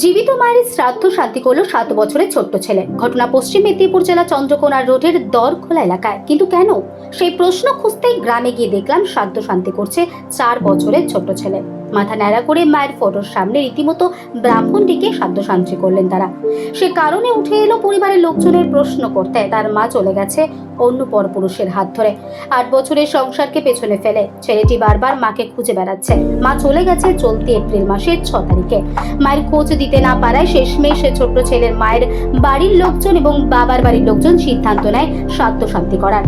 জীবিত মায়ের শ্রাদ্ধ শান্তি করল সাত বছরের ছোট্ট ছেলে। ঘটনা পশ্চিম মেদিনীপুর জেলা চন্দ্রকোনা রোডের দরখোলা এলাকায়। কিন্তু কেন? সেই প্রশ্ন খুঁজতেই গ্রামে গিয়ে দেখলাম শ্রাদ্ধ শান্তি করছে চার বছরের ছোট্ট ছেলে। মাথা ন্যাড়া করে মায়ের ফটোর সামনে রীতিমতো ব্রাহ্মণ ডেকে শান্তি করলেন তারা। সে কারণে উঠে এলো পরিবারের লোকজনের প্রশ্ন করতে। তার মা চলে গেছে অন্য পরপুরুষের হাত ধরে। আট বছরের সংসারকে পেছনে ফেলে। ছেলেটি বারবার মাকে খুঁজে বেড়াচ্ছে। মা চলে গেছে চলতি এপ্রিল মাসের ছ তারিখে। মায়ের খোঁজ দিতে না পারায় শেষমেশ সে ছোট্ট ছেলের মায়ের বাড়ির লোকজন এবং বাবার বাড়ির লোকজন সিদ্ধান্ত নেয় শান্তি করার।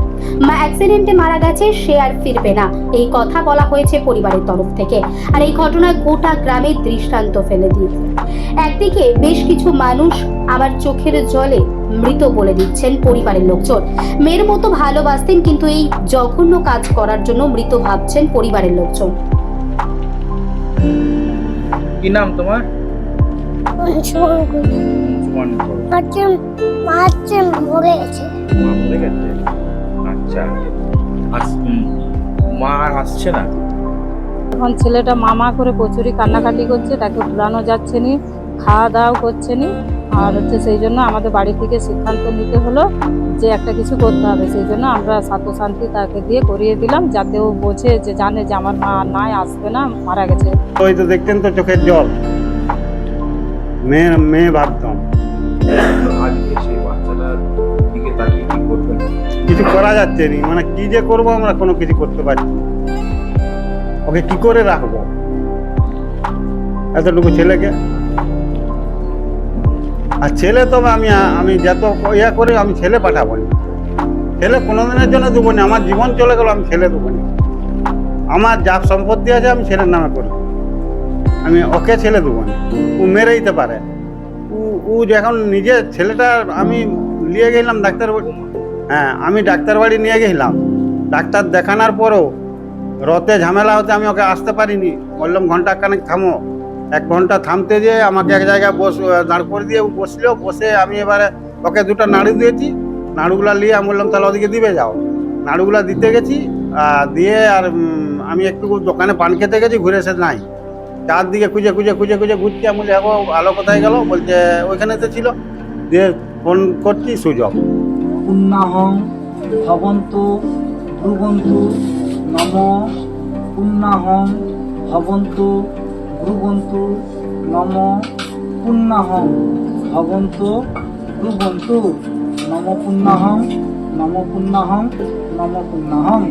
মা অ্যাক্সিডেন্টে মারা গেছে, সে আর ফিরবে না। এই কথা বলা হয়েছে পরিবারের তরফ থেকে। আর এই ঘটনায় গোটা গ্রামে দৃষ্টান্ত ফেলে দিয়েছে। একদিকে বেশ কিছু মানুষ আবার চোখের জলে মৃত বলে দিচ্ছেন পরিবারের লোকজন। মেয়ের মতো ভালোবাসতেন কিন্তু এই জঘন্য কাজ করার জন্য মৃত ভাবছেন পরিবারের লোকজন। কি নাম তোমার? আচ্ছা। মা আর আসছে না? এখন ছেলেটা মামা করে প্রচুরই কান্নাকাটি করছে তাকে ভুলানো যাচ্ছে নি খাওয়া দাওয়াও করছে নি। আর হচ্ছে সেই জন্য আমাদের বাড়ি থেকে সিদ্ধান্ত নিতে হলো যে একটা কিছু করতে হবে। সেই জন্য আমরা শান্তি তাকে দিয়ে করিয়ে দিলাম যাতে ও বোঝে যে জানে যে আমার মা নাই আসবে না মারা গেছে। ওই তো দেখতেন তো চোখের জল। মেয়ে মেয়ে ভাবতাম কিছু করা যাচ্ছে না। মানে কি যে করব আমরা কোনো কিছু করতে পারছি না। ওকে কি করে রাখব? এতটুকু ছেলেকে? আর ছেলে তো আমি আমি যত ইয়া করে আমি ছেলে পাঠাবো না। ছেলে কোনোদিনের জন্য দেবো না। আমার জীবন চলে গেল, আমি ছেলে দেবো না। আমার যা সম্পত্তি আছে আমি ছেলের নামে করি। আমি ওকে ছেলে দেবো না। ও মেরে দিতে পারে। ও যখন নিজে ছেলেটা আমি নিয়ে গেলাম ডাক্তার হ্যাঁ আমি ডাক্তার বাড়ি নিয়ে গেছিলাম ডাক্তার দেখানোর পরও রথে ঝামেলা হতে আমি ওকে আসতে পারিনি। বললাম, ঘণ্টা খানেক থামো। এক ঘণ্টা থামতে যেয়ে আমাকে এক জায়গায় বস দাঁড় করে দিয়ে বসল। বসে আমি এবারে ওকে দুটো নাড়ু দিয়েছি। নাড়ুগুলা নিয়ে আমি বললাম, তাহলে ওদিকে দিবে, যাও। নাড়ুগুলা দিতে গেছি দিয়ে আর আমি একটু দোকানে পান খেতে গেছি, ঘুরে এসে নাই। চারদিকে খুঁজে খুঁজে খুঁজে খুঁজে ঘুরছি। আমি বলি এখন আলো কোথায় গেল? বলছে, ওইখানে তো ছিল। দিয়ে ফোন করছি সুযোগ। পুণ্যাহং ভবন্তু নম পুণ্যাহং ভবন্তু ভ্রুবন্তু নম পুণ্যাহং ভবন্তু ভ্রুবন্তু নম পুণ্যাহং নম পুণ্যাহং নম পুণ্যাহং